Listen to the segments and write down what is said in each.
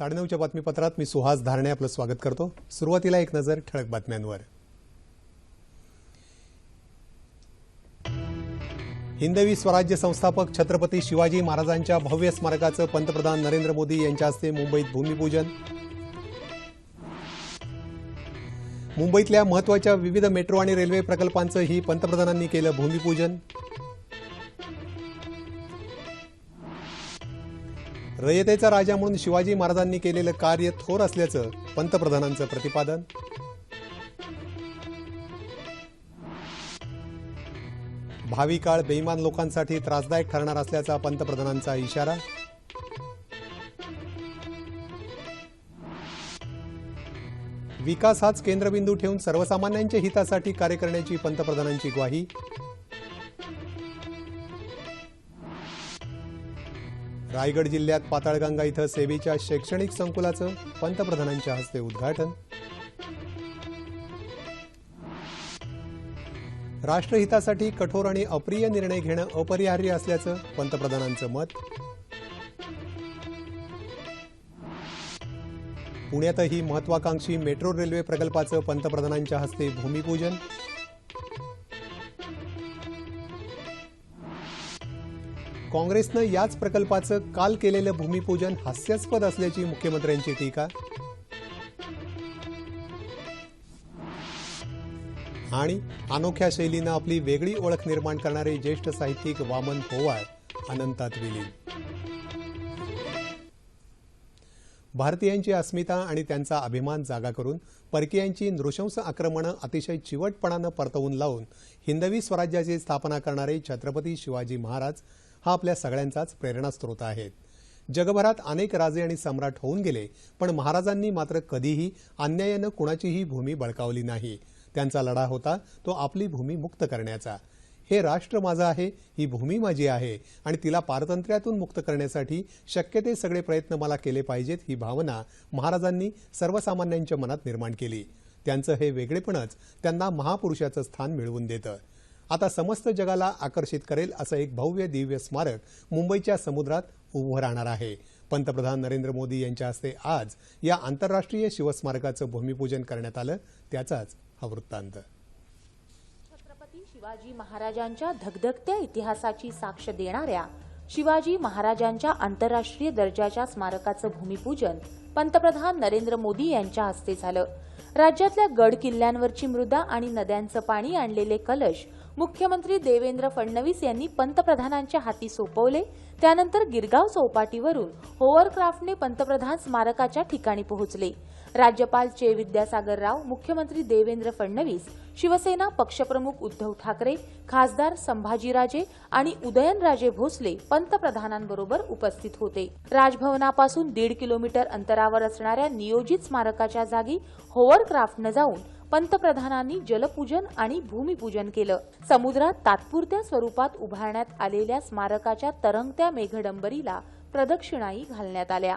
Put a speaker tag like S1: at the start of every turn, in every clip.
S1: साडेनऊच्या बातमीपत्रात मी सुहास धारणे आपलं स्वागत करतो सुरुवातीला एक नजर ठळक बातम्यांवर हिंदवी स्वराज्य संस्थापक छत्रपती शिवाजी महाराजांच्या भव्य स्मारकाचं पंतप्रधान नरेंद्र मोदी यांच्या हस्ते मुंबईत भूमिपूजन मुंबईतल्या महत्वाच्या विविध मेट्रो आणि रेल्वे प्रकल्पांचंही पंतप्रधानांनी केलं भूमिपूजन रयतेचा राजा म्हणून शिवाजी महाराजांनी केलेलं कार्य थोर असल्याचं पंतप्रधानांचं प्रतिपादन भावी काळ बेईमान लोकांसाठी त्रासदायक ठरणार असल्याचा पंतप्रधानांचा इशारा विकास हाच केंद्रबिंदू ठेवून सर्वसामान्यांच्या हितासाठी कार्य करण्याची पंतप्रधानांची ग्वाही रायगड जिल्ह्यात पाताळगंगा इथं सेवेच्या शैक्षणिक संकुलाचं पंतप्रधानांच्या हस्ते उद्घाटन राष्ट्रहितासाठी कठोर आणि अप्रिय निर्णय घेणं अपरिहार्य असल्याचं पंतप्रधानांचं मत पुण्यातही महत्वाकांक्षी मेट्रो रेल्वे प्रकल्पाचं पंतप्रधानांच्या हस्ते भूमिपूजन काँग्रेसनं याच प्रकल्पाचं काल केलेलं भूमिपूजन हास्यास्पद असल्याची मुख्यमंत्र्यांची टीका आणि अनोख्या शैलीनं आपली वेगळी ओळख निर्माण करणारे ज्येष्ठ साहित्यिक वामन पोवार अनंतात विलीन भारतीयांची अस्मिता आणि त्यांचा अभिमान जागा करून परकीयांची नृशंस आक्रमणं अतिशय चिवटपणानं परतवून लावून हिंदवी स्वराज्याची स्थापना करणारे छत्रपती शिवाजी महाराज हा आपल्या सगळ्यांचाच प्रेरणास्रोत आहे जगभरात अनेक राजे आणि सम्राट होऊन गेले पण महाराजांनी मात्र कधीही अन्यायानं कुणाचीही भूमी बळकावली नाही त्यांचा लढा होता तो आपली भूमी मुक्त करण्याचा हे राष्ट्र माझं आहे ही भूमी माझी आहे आणि तिला पारतंत्र्यातून मुक्त करण्यासाठी शक्य ते सगळे प्रयत्न मला केले पाहिजेत ही भावना महाराजांनी सर्वसामान्यांच्या मनात निर्माण केली त्यांचं हे वेगळेपणच त्यांना महापुरुषाचं स्थान मिळवून देतं आता समस्त जगाला आकर्षित करेल असं एक भव्य दिव्य स्मारक मुंबईच्या समुद्रात उभं राहणार आहे पंतप्रधान नरेंद्र मोदी यांच्या हस्ते आज या आंतरराष्ट्रीय शिवस्मारकाचं भूमिपूजन करण्यात आलं त्याचाच हा वृत्तांत
S2: छत्रपती शिवाजी महाराजांच्या धगधगत्या इतिहासाची साक्ष देणाऱ्या शिवाजी महाराजांच्या आंतरराष्ट्रीय दर्जाच्या स्मारकाचं भूमिपूजन पंतप्रधान नरेंद्र मोदी यांच्या हस्ते झालं राज्यातल्या गड किल्ल्यांवरची मृदा आणि नद्यांचं पाणी आणलेले कलश मुख्यमंत्री देवेंद्र फडणवीस यांनी पंतप्रधानांच्या हाती सोपवले त्यानंतर गिरगाव चौपाटीवरून होवरक्राफ्टने पंतप्रधान स्मारकाच्या ठिकाणी पोहोचले राज्यपाल चे विद्यासागर राव मुख्यमंत्री देवेंद्र फडणवीस शिवसेना पक्षप्रमुख उद्धव ठाकरे खासदार संभाजीराजे आणि उदयनराजे भोसले पंतप्रधानांबरोबर उपस्थित होते राजभवनापासून दीड किलोमीटर अंतरावर असणाऱ्या नियोजित स्मारकाच्या जागी होवरक्राफ्टनं जाऊन पंतप्रधानांनी जलपूजन आणि भूमिपूजन केलं समुद्रात तात्पुरत्या स्वरूपात उभारण्यात आलेल्या स्मारकाच्या तरंगत्या मेघडंबरीला प्रदक्षिणाई घालण्यात आल्या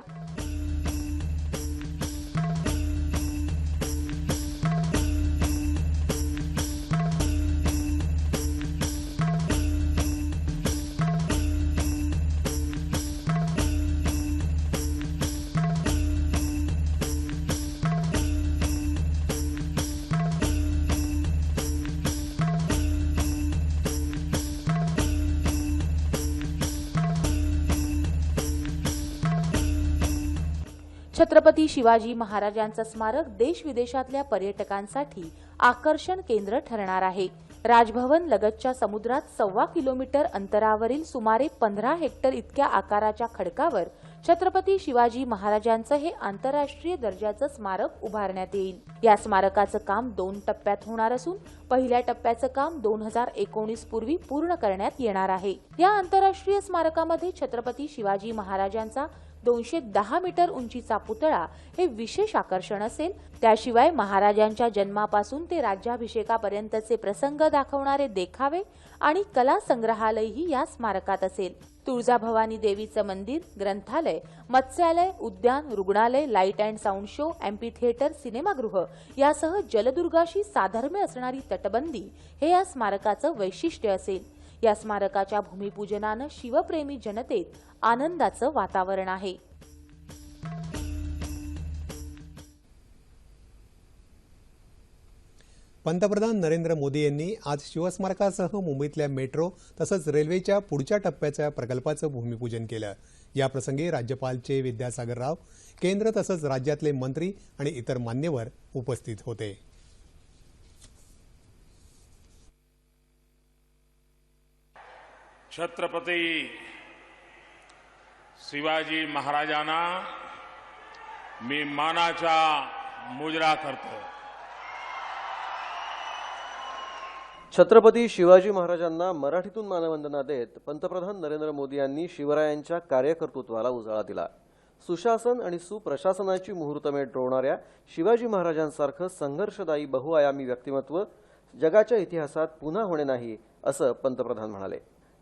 S2: छत्रपती शिवाजी महाराजांचं स्मारक देश विदेशातल्या पर्यटकांसाठी आकर्षण केंद्र ठरणार आहे राजभवन लगतच्या समुद्रात सव्वा किलोमीटर अंतरावरील सुमारे पंधरा हेक्टर इतक्या आकाराच्या खडकावर छत्रपती शिवाजी महाराजांचं हे आंतरराष्ट्रीय दर्जाचं स्मारक उभारण्यात येईल या स्मारकाचं काम दोन टप्प्यात होणार असून पहिल्या टप्प्याचं काम दोन हजार एकोणीस पूर्वी पूर्ण करण्यात येणार आहे या आंतरराष्ट्रीय स्मारकामध्ये छत्रपती शिवाजी महाराजांचा दोनशे दहा मीटर उंचीचा पुतळा हे विशेष आकर्षण असेल त्याशिवाय महाराजांच्या जन्मापासून ते राज्याभिषेकापर्यंतचे प्रसंग दाखवणारे देखावे आणि कला संग्रहालयही या स्मारकात असेल तुळजाभवानी देवीचं मंदिर ग्रंथालय मत्स्यालय उद्यान रुग्णालय light and sound show amphitheatre सिनेमागृह यासह जलदुर्गाशी साधर्म्य असणारी तटबंदी हे या स्मारकाचं वैशिष्ट्य असेल या स्मारकाच्या भूमिपूजनानं शिवप्रेमी जनतेत आनंदाचं वातावरण आहे
S1: पंतप्रधान नरेंद्र मोदी यांनी आज शिवस्मारकासह मुंबईतल्या मेट्रो तसंच रेल्वेच्या पुढच्या टप्प्याच्या प्रकल्पाचं भूमिपूजन केलं याप्रसंगी राज्यपाल चे विद्यासागर राव केंद्र तसंच राज्यातले मंत्री आणि इतर मान्यवर उपस्थित होते
S3: छत्रपती शिवाजी महाराजांना मी मानाचा मुजरा करतो
S1: छत्रपती शिवाजी महाराजांना मराठीतून मानवंदना देत पंतप्रधान नरेंद्र मोदी यांनी शिवरायांच्या कार्यकर्तृत्वाला उजाळा दिला सुशासन आणि सुप्रशासनाची मुहूर्तमेढ रोवणाऱ्या शिवाजी महाराजांसारखं संघर्षदायी बहुआयामी व्यक्तिमत्व जगाच्या इतिहासात पुन्हा होणे नाही असं पंतप्रधान म्हणाले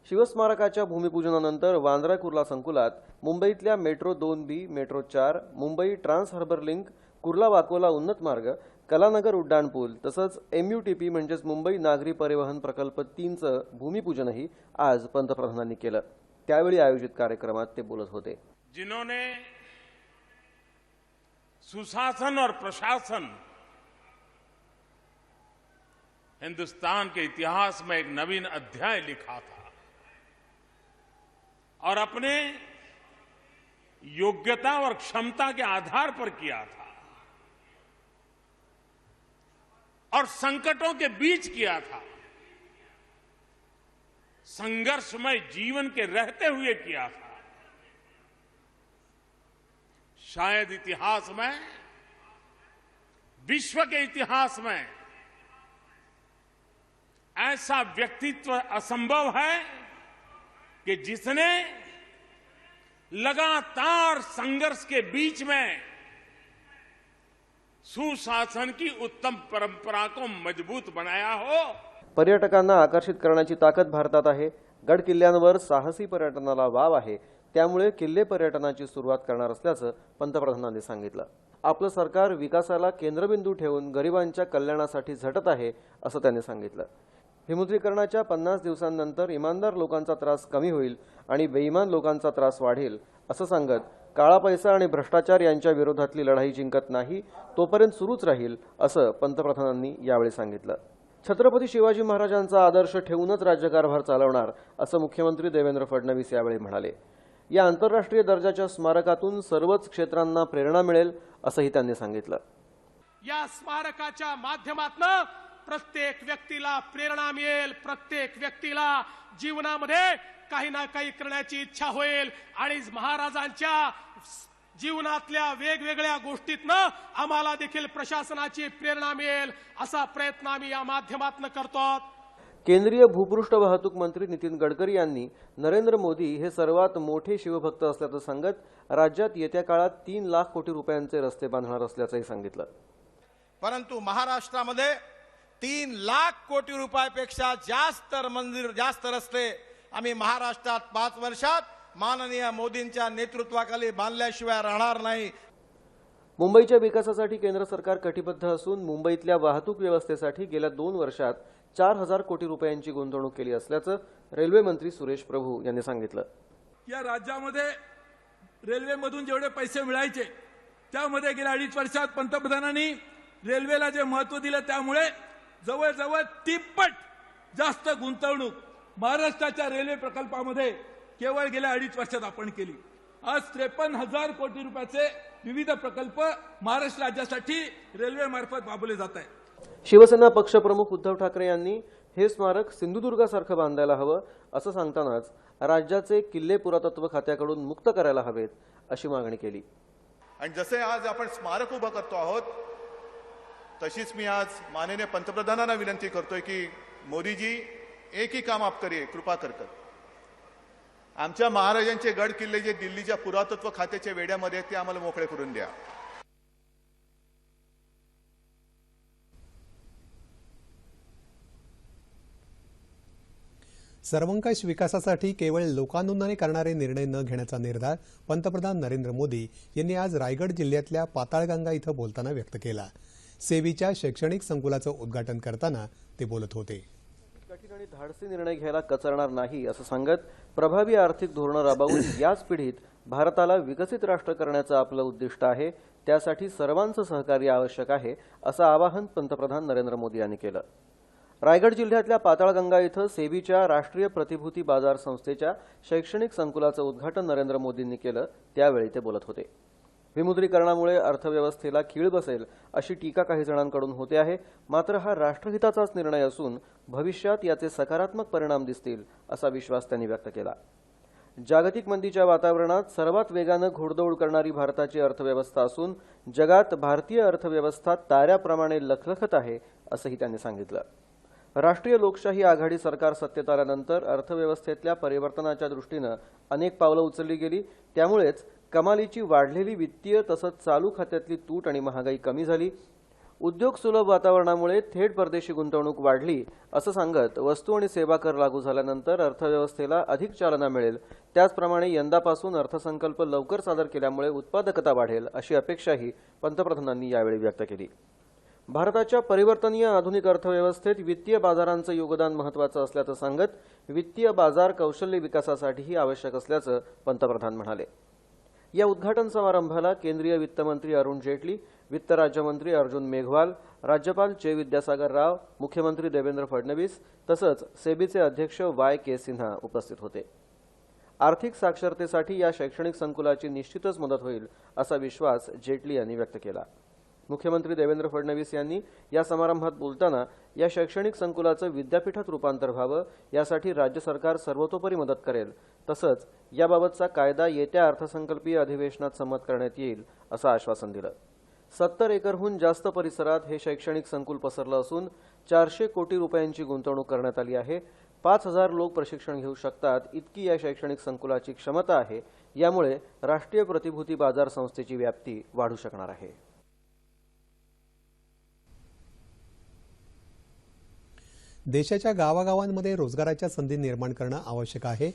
S1: शिवस्मारकाच्या भूमिपूजनानंतर वांद्रा कुर्ला संकुलात मुंबईतल्या मेट्रो दोन बी मेट्रो चार Mumbai trans harbour link Kurla Vakola उन्नत मार्ग कलानगर उड्डाणपूल तसंच एमयूटीपी म्हणजेच मुंबई नागरी परिवहन प्रकल्प तीनचं भूमिपूजनही आज पंतप्रधानांनी केलं त्यावेळी आयोजित कार्यक्रमात ते बोलत होते
S3: जिन्होंने सुशासन और प्रशासन हिंदुस्तान के इतिहास में एक नवीन अध्याय लिखा और अपने योग्यता और क्षमता के आधार पर किया था और संकटों के बीच किया था संघर्षमय जीवन के रहते हुए किया था शायद इतिहास में विश्व के इतिहास में ऐसा व्यक्तित्व असंभव है कि जिसने लगातार संघर्ष के बीच में सुशासन की उत्तम परंपरा को मजबूत बनाया हो
S1: पर्यटकांना आकर्षित करण्याची ताकद भारतात आहे गड किल्ल्यांवर साहसी पर्यटनाला वाव आहे त्यामुळे किल्ले पर्यटनाची सुरुवात करणार असल्याचं पंतप्रधानांनी सांगितलं आपलं सरकार विकासाला केंद्रबिंदू ठेवून गरिबांच्या कल्याणासाठी झटत आहे असं त्यांनी सांगितलं विमुद्रीकरणाच्या पन्नास दिवसांनंतर इमानदार लोकांचा त्रास कमी होईल आणि बेईमान लोकांचा त्रास वाढेल असं सांगत काळा पैसा आणि भ्रष्टाचार यांच्या विरोधातली लढाई जिंकत नाही तोपर्यंत सुरूच राहील असं पंतप्रधानांनी यावेळी सांगितलं छत्रपती शिवाजी महाराजांचा आदर्श ठेवूनच राज्यकारभार चालवणार असं मुख्यमंत्री देवेंद्र फडणवीस यावेळी म्हणाले या आंतरराष्ट्रीय दर्जाच्या स्मारकातून सर्वच क्षेत्रांना प्रेरणा मिळेल असंही त्यांनी सांगितलं
S4: या स्मारकाच्या माध्यमातून प्रत्येक व्यक्तीला प्रेरणा मिळेल प्रत्येक व्यक्तीला जीवनामध्ये काही ना काही करण्याची इच्छा होईल आणि महाराजांच्या जीवनातल्या वेगवेगळ्या गोष्टीतनं आम्हाला देखील प्रशासनाची प्रेरणा मिळेल असा प्रयत्न आम्ही या माध्यमातून करतो
S1: केंद्रीय भूपृष्ठ वाहतूक मंत्री नितीन गडकरी यांनी नरेंद्र मोदी हे सर्वात मोठे शिवभक्त असल्याचं सांगत राज्यात येत्या काळात तीन लाख कोटी रुपयांचे रस्ते बांधणार असल्याचंही सांगितलं
S4: परंतु महाराष्ट्रामध्ये तीन लाख कोटी रुपयापेक्षा जास्त मंदिर जास्त रस्ते आम्ही महाराष्ट्रात पाच वर्षात माननीय मोदींच्या नेतृत्वाखाली बांधल्याशिवाय राहणार नाही
S1: मुंबईच्या विकासासाठी केंद्र सरकार कटिबद्ध असून मुंबईतल्या वाहतूक व्यवस्थेसाठी गेल्या दोन वर्षात चार हजार कोटी रुपयांची गुंतवणूक केली असल्याचं रेल्वे मंत्री सुरेश प्रभू यांनी सांगितलं
S4: या राज्यामध्ये रेल्वेमधून जेवढे पैसे मिळायचे त्यामध्ये गेल्या अडीच वर्षात पंतप्रधानांनी रेल्वेला जे महत्व दिलं त्यामुळे जवळजवळ तिप्पट जास्त गुंतवणूक महाराष्ट्राच्या रेल्वे प्रकल्पामध्ये केवळ गेल्या अडीच वर्षात आपण केली आज त्रेपन्न हजार कोटी रुपयाचे विविध प्रकल्प महाराष्ट्र राज्यासाठी रेल्वेमार्फत वाबले जात आहेत
S1: शिवसेना पक्षप्रमुख उद्धव ठाकरे यांनी हे स्मारक सिंधुदुर्गासारखं बांधायला हवं असं सांगतानाच राज्याचे किल्ले पुरातत्व खात्याकडून मुक्त करायला हवेत अशी मागणी केली
S5: आणि जसे आज आपण स्मारक उभं करतो आहोत तशीच मी आज माननीय पंतप्रधानांना विनंती करतोय की मोदीजी एक ही काम आप करिये कृपा करकर आमच्या महाराजांचे गड किल्ले जे दिल्लीच्या पुरातत्व खात्याच्या वेड्यामध्ये ते आम्हाला मोकळे करून द्या
S1: सर्वंकष विकासासाठी केवळ लोकानुदाने करणारे निर्णय न घेण्याचा निर्धार पंतप्रधान नरेंद्र मोदी यांनी आज रायगड जिल्ह्यातल्या पाताळगंगा इथं बोलताना व्यक्त केला सेवीच्या शैक्षणिक संकुलाचं उद्घाटन करताना ते बोलत होते आणि धाडसी निर्णय घ्यायला कचरणार नाही असं सांगत प्रभावी आर्थिक धोरणं राबवून याच पिढीत भारताला विकसित राष्ट्र करण्याचं आपलं उद्दिष्ट आहे त्यासाठी सर्वांचं सहकार्य आवश्यक आहे असं आवाहन पंतप्रधान नरेंद्र मोदी यांनी केलं रायगड जिल्ह्यातल्या पाताळगंगा इथं सेबीच्या राष्ट्रीय प्रतिभूती बाजार संस्थेच्या शैक्षणिक संकुलाचं उद्घाटन नरेंद्र मोदींनी केलं त्यावेळी ते बोलत होते विमुद्रीकरणामुळे अर्थव्यवस्थेला खीळ बसेल अशी टीका काही जणांकडून होते आहे मात्र हा राष्ट्रहिताचाच निर्णय असून भविष्यात याचे सकारात्मक परिणाम दिसतील असा विश्वास त्यांनी व्यक्त केला जागतिक मंदीच्या वातावरणात सर्वात वेगानं घोडदौड करणारी भारताची अर्थव्यवस्था असून जगात भारतीय अर्थव्यवस्था ताऱ्याप्रमाणे लखलखत आहे असंही त्यांनी सांगितलं राष्ट्रीय लोकशाही आघाडी सरकार सत्तेत आल्यानंतर अर्थव्यवस्थेतल्या परिवर्तनाच्या दृष्टीनं अनेक पावलं उचलली गेली त्यामुळेच कमालीची वाढलेली वित्तीय तसंच चालू खात्यातली तूट आणि महागाई कमी झाली उद्योग सुलभ वातावरणामुळे थेट परदेशी गुंतवणूक वाढली असं सांगत वस्तू आणि सेवा कर लागू झाल्यानंतर अर्थव्यवस्थेला अधिक चालना मिळेल त्याचप्रमाणे यंदापासून अर्थसंकल्प लवकर सादर केल्यामुळे उत्पादकता वाढेल अशी अपेक्षाही पंतप्रधानांनी यावेळी व्यक्त केली भारताच्या परिवर्तनीय आधुनिक अर्थव्यवस्थेत वित्तीय बाजारांचं योगदान महत्वाचं असल्याचं सांगत वित्तीय बाजार कौशल्य विकासासाठीही आवश्यक असल्याचं पंतप्रधान म्हणाले या उद्घाटन समारंभाला केंद्रीय वित्तमंत्री अरुण जेटली वित्त राज्यमंत्री अर्जुन मेघवाल राज्यपाल चे विद्यासागर राव मुख्यमंत्री देवेंद्र फडणवीस तसंच सेबीचे अध्यक्ष वाय के सिन्हा उपस्थित होते आर्थिक साक्षरतेसाठी या शैक्षणिक संकुलाची निश्चितच मदत होईल असा विश्वास जेटली यांनी व्यक्त केला मुख्यमंत्री देवेंद्र फडणवीस यांनी या समारंभात बोलताना या शैक्षणिक संकुलाचं विद्यापीठात रूपांतर व्हावं यासाठी राज्य सरकार सर्वतोपरी मदत करेल तसंच याबाबतचा कायदा येत्या अर्थसंकल्पीय अधिवेशनात संमत करण्यात येईल असं आश्वासन दिलं सत्तर एकरहून जास्त परिसरात हे शैक्षणिक संकुल पसरलं असून चारशे कोटी रुपयांची गुंतवणूक करण्यात आली आहे पाच हजार लोक प्रशिक्षण घेऊ शकतात इतकी या शैक्षणिक संकुलाची क्षमता आहे यामुळे राष्ट्रीय प्रतिभूती बाजार संस्थेची व्याप्ती वाढू शकणार आहे देशाच्या गावागावांमध्ये रोजगाराच्या संधी निर्माण करणं आवश्यक आहे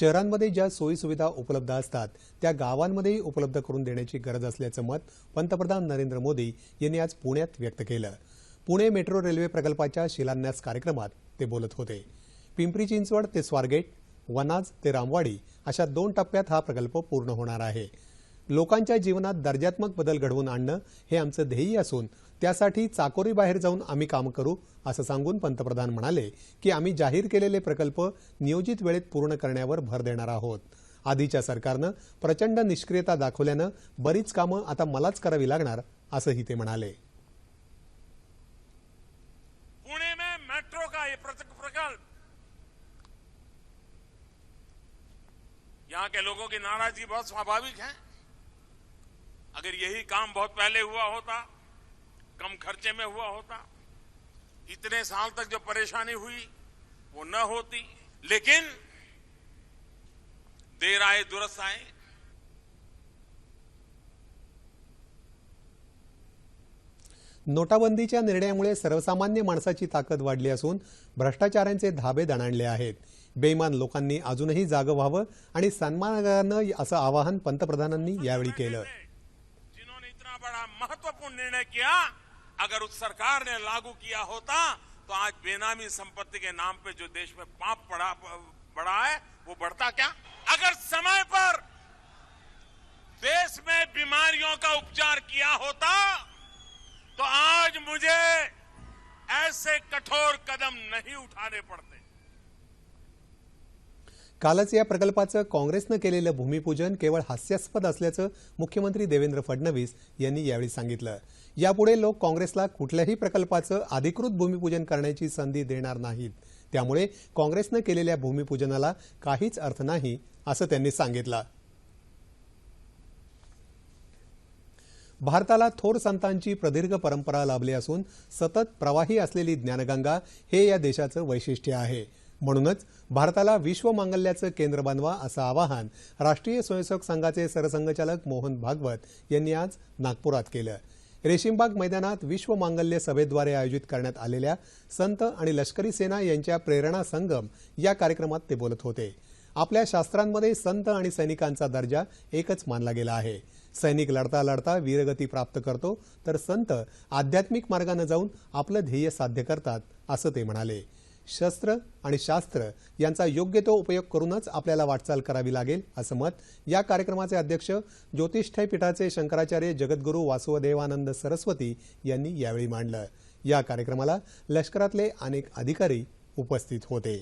S1: शहरांमध्ये ज्या सोयीसुविधा उपलब्ध असतात त्या गावांमध्येही उपलब्ध करून देण्याची गरज असल्याचं मत पंतप्रधान नरेंद्र मोदी यांनी आज पुण्यात व्यक्त केलं पुणे मेट्रो रेल्वे प्रकल्पाच्या शिलान्यास कार्यक्रमात ते बोलत होते पिंपरी चिंचवड ते स्वारगेट वनाज ते रामवाडी अशा दोन टप्प्यात हा प्रकल्प पूर्ण होणार आहे लोकांच्या जीवनात दर्जात्मक बदल घडवून आणणं हे आमचं ध्येय असून त्यासाठी चाकोरीबाहेर जाऊन आम्ही काम करू असं सांगून पंतप्रधान म्हणाले की आम्ही जाहीर केलेले प्रकल्प नियोजित वेळेत पूर्ण करण्यावर भर देणार आहोत आधीच्या सरकारनं प्रचंड निष्क्रियता दाखवल्यानं बरीच कामं आता मलाच करावी लागणार असंही ते म्हणाले
S3: पुणे में मेट्रो का ये प्रकल्प के लोगों की नाराजगी बहुत स्वाभाविक है अगर यही काम बहुत पहले हुआ होता कम खर्चे में हुआ होता इतने साल तक जो परेशानी हुई वो न होती लेकिन देर आए दुरुस्त आए
S1: नोटाबंदीच्या निर्णयामुळे सर्वसामान्य माणसाची ताकद वाढली असून भ्रष्टाचारांचे धाबे दणाणले आहेत बेईमान लोकांनी अजूनही जाग व्हावं आणि सन्मानानं असं आवाहन पंतप्रधानांनी यावेळी केलं
S3: जिन्होंने बड़ा महत्वपूर्ण निर्णय किया अगर उस सरकार ने लागू किया होता तो आज बेनामी संपत्ति के नाम पे जो देश में पाप पड़ा बढ़ा है वो बढ़ता क्या अगर समय पर देश में बीमारियों का उपचार किया होता तो आज मुझे ऐसे कठोर कदम नहीं उठाने पड़ते
S1: कालच या प्रकल्पाचं काँग्रेसनं केलेलं भूमिपूजन केवळ हास्यास्पद असल्याचं मुख्यमंत्री देवेंद्र फडणवीस यांनी यावेळी सांगितलं यापुढे लोक काँग्रेसला कुठल्याही प्रकल्पाचं अधिकृत भूमिपूजन करण्याची संधी देणार नाहीत त्यामुळे काँग्रेसनं केलेल्या भूमिपूजनाला काहीच अर्थ नाही असं त्यांनी सांगितलं भारताला थोर संतांची प्रदीर्घ परंपरा लाभली असून सतत प्रवाही असलेली ज्ञानगंगा हे या देशाचं वैशिष्ट्य आहे म्हणूनच भारताला विश्व मांगल्याचं केंद्र बनवा असं आवाहन राष्ट्रीय स्वयंसेवक संघाचे सरसंघचालक मोहन भागवत यांनी आज नागपुरात केलं रेशीमबाग मैदानात विश्व मांगल्य सभेद्वारे आयोजित करण्यात आलेल्या संत आणि लष्करी सेना यांच्या प्रेरणा संगम या कार्यक्रमात ते बोलत होते आपल्या शास्त्रांमध्ये संत आणि सैनिकांचा दर्जा एकच मानला गेला आहे सैनिक लढता लढता वीरगती प्राप्त करतो तर संत आध्यात्मिक मार्गानं जाऊन आपलं ध्येय साध्य करतात असं ते म्हणाले शस्त्र आणि शास्त्र यांचा योग्य तो उपयोग करूनच आपल्याला वाटचाल करावी लागेल असं मत या कार्यक्रमाचे अध्यक्ष ज्योतिष्ठय पीठाचे शंकराचार्य जगद्गुरू वासुदेवानंद सरस्वती यांनी यावेळी मांडलं या कार्यक्रमाला लष्करातले अनेक अधिकारी उपस्थित होते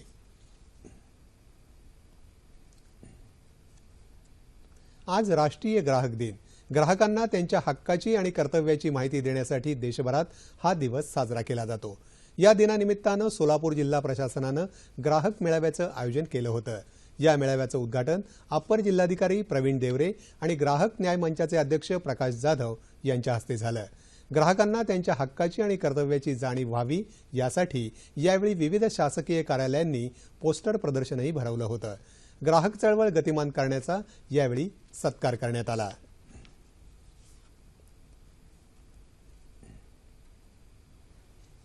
S1: आज राष्ट्रीय ग्राहक दिन ग्राहकांना त्यांच्या हक्काची आणि कर्तव्याची माहिती देण्यासाठी देशभरात हा दिवस साजरा केला जातो या दिनानिमित्तानं सोलापूर जिल्हा प्रशासनानं ग्राहक मेळाव्याचं आयोजन केलं होतं या मेळाव्याचं उद्घाटन अप्पर जिल्हाधिकारी प्रवीण देवरे आणि ग्राहक न्याय मंचाचे अध्यक्ष प्रकाश जाधव यांच्या हस्ते झालं ग्राहकांना त्यांच्या हक्काची आणि कर्तव्याची जाणीव व्हावी यासाठी यावेळी विविध शासकीय कार्यालयांनी पोस्टर प्रदर्शनही भरवलं होतं ग्राहक चळवळ गतिमान करण्याचा यावेळी सत्कार करण्यात आला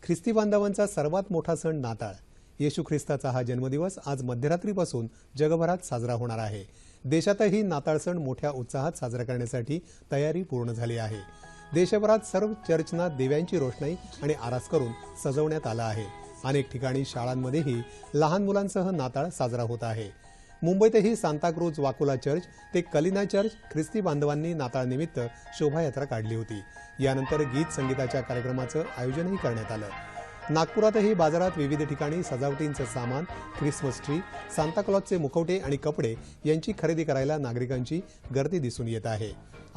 S1: ख्रिस्ती बांधवांचा सर्वात मोठा सण नाताळ येशू ख्रिस्ताचा हा जन्मदिवस आज मध्यरात्रीपासून जगभरात साजरा होणार आहे देशातही नाताळ सण मोठ्या उत्साहात साजरा करण्यासाठी तयारी पूर्ण झाली आहे देशभरात सर्व चर्चना दिव्यांची रोषणाई आणि आरास करून सजवण्यात आला आहे अनेक ठिकाणी शाळांमध्येही लहान मुलांसह नाताळ साजरा होत आहे मुंबईतही सांताक्रूज वाकुला चर्च ते कलिना चर्च ख्रिस्ती बांधवांनी नाताळनिमित्त शोभायात्रा काढली होती यानंतर गीत संगीताच्या कार्यक्रमाचं आयोजनही करण्यात आलं नागपुरातही बाजारात विविध ठिकाणी सजावटींचं सामान ख्रिसमस ट्री सांताक्लॉजचे मुखवटे आणि कपडे यांची खरेदी करायला नागरिकांची गर्दी दिसून येत आहे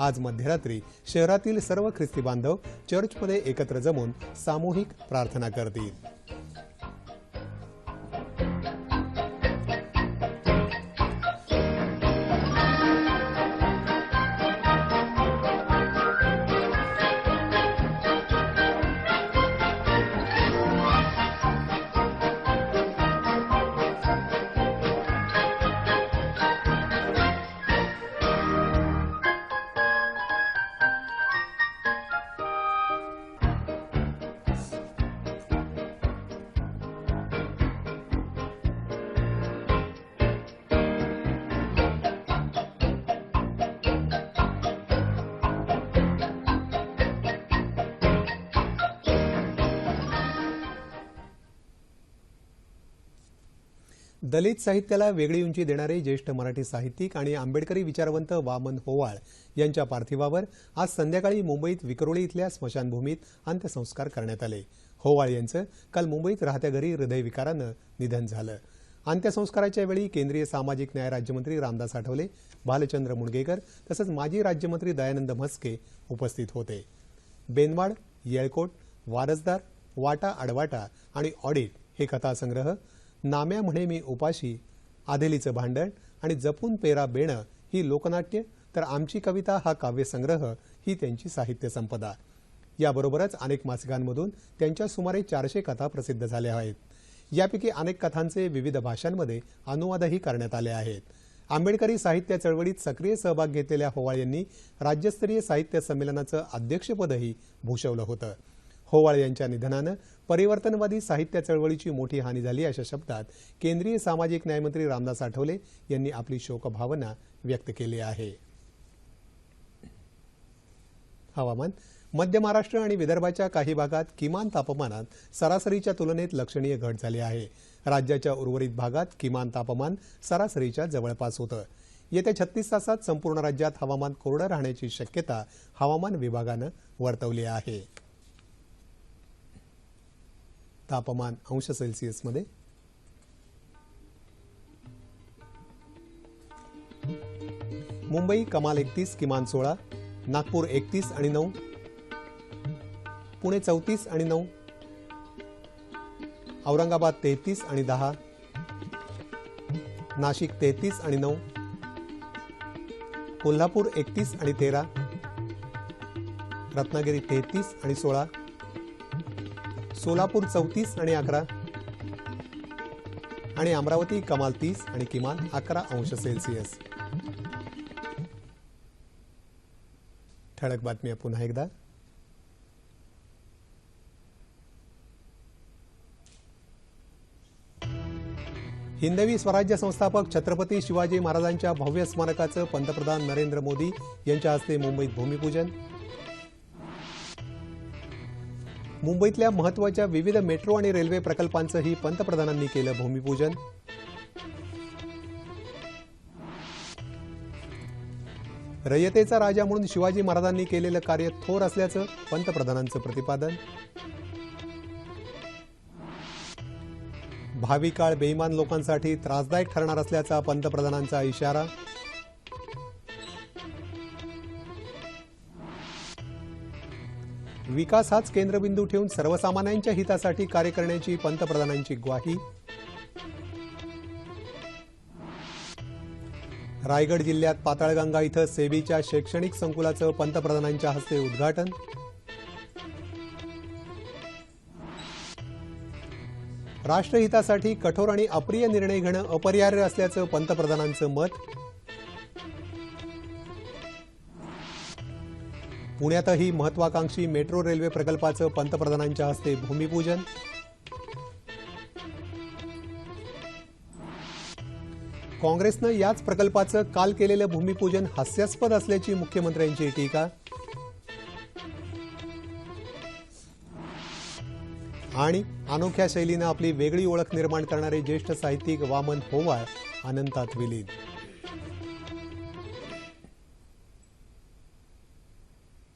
S1: आज मध्यरात्री शहरातील सर्व ख्रिस्ती बांधव चर्चमध्ये एकत्र जमून सामूहिक प्रार्थना करतील दलित साहित्याला वेगळी उंची देणारे ज्येष्ठ मराठी साहित्यिक आणि आंबेडकरी विचारवंत वामन होवाळ यांच्या पार्थिवावर आज संध्याकाळी मुंबईत विक्रोळी इथल्या स्मशानभूमीत अंत्यसंस्कार करण्यात आले होवाळ यांचं काल मुंबईत राहत्या घरी हृदयविकारानं निधन झालं अंत्यसंस्काराच्या वेळी केंद्रीय सामाजिक न्याय राज्यमंत्री रामदास आठवले भालचंद्र मुणगेकर तसंच माजी राज्यमंत्री दयानंद म्हस्के उपस्थित होते बेनवाड येळकोट वारसदार वाटा आडवाटा आणि ऑडिट हे कथासंग्रह नाम्या म्हणे मी उपाशी आदेलीचं भांडण आणि जपून पेरा बेणं ही लोकनाट्य तर आमची कविता हा काव्यसंग्रह ही त्यांची साहित्य संपदा याबरोबरच अनेक मासिकांमधून त्यांच्या सुमारे चारशे कथा प्रसिद्ध झाल्या आहेत यापैकी अनेक कथांचे विविध भाषांमध्ये अनुवादही करण्यात आले आहेत आंबेडकरी साहित्य चळवळीत सक्रिय सहभाग घेतलेल्या होवाळ यांनी राज्यस्तरीय साहित्य संमेलनाचं अध्यक्षपदही भूषवलं होतं होवाळ यांच्या निधनानं परिवर्तनवादी साहित्य चळवळीची मोठी हानी झाली अशा शब्दात केंद्रीय सामाजिक न्यायमंत्री रामदास आठवले यांनी आपली शोकभावना व्यक्त केली आहे हवामान मध्य महाराष्ट्र आणि विदर्भाच्या काही भागात किमान तापमानात सरासरीच्या तुलनेत लक्षणीय घट झाली आहे राज्याच्या उर्वरित भागात किमान तापमान सरासरीच्या जवळपास होतं येत्या छत्तीस तासात संपूर्ण राज्यात हवामान कोरडं राहण्याची शक्यता हवामान विभागानं वर्तवली आहे तापमान अंश सेल्सिअसमध्ये मुंबई कमाल एकतीस किमान सोळा नागपूर एकतीस आणि नऊ पुणे चौतीस आणि नऊ औरंगाबाद तेहतीस आणि दहा नाशिक तेहतीस आणि नऊ कोल्हापूर एकतीस आणि तेरा रत्नागिरी तेहतीस आणि सोळा सोलापूर चौतीस आणि अकरा आणि अमरावती कमाल तीस आणि किमान अकरा अंश सेल्सिअस ठळक बातम्या पुन्हा एकदा हिंदवी स्वराज्य संस्थापक छत्रपती शिवाजी महाराजांच्या भव्य स्मारकाचं पंतप्रधान नरेंद्र मोदी यांच्या हस्ते मुंबईत भूमिपूजन मुंबईतल्या महत्वाच्या विविध मेट्रो आणि रेल्वे प्रकल्पांचंही पंतप्रधानांनी केलं भूमिपूजन रयतेचा राजा म्हणून शिवाजी महाराजांनी केलेलं कार्य थोर असल्याचं पंतप्रधानांचं प्रतिपादन भावी काळ बेईमान लोकांसाठी त्रासदायक ठरणार असल्याचा पंतप्रधानांचा इशारा विकास हाच केंद्रबिंदू ठेवून सर्वसामान्यांच्या हितासाठी कार्य करण्याची पंतप्रधानांची ग्वाही रायगड जिल्ह्यात पाताळगंगा इथं सेबीच्या शैक्षणिक संकुलाचं पंतप्रधानांच्या हस्ते उद्घाटन राष्ट्रहितासाठी कठोर आणि अप्रिय निर्णय घेणं अपरिहार्य असल्याचं पंतप्रधानांचं मत पुण्यातही महत्वाकांक्षी मेट्रो रेल्वे प्रकल्पाचं पंतप्रधानांच्या हस्ते भूमिपूजन काँग्रेसनं याच प्रकल्पाचं काल केलेलं भूमिपूजन हास्यास्पद असल्याची मुख्यमंत्र्यांची टीका आणि अनोख्या शैलीनं आपली वेगळी ओळख निर्माण करणारे ज्येष्ठ साहित्यिक वामन होवाळ अनंतात विलीन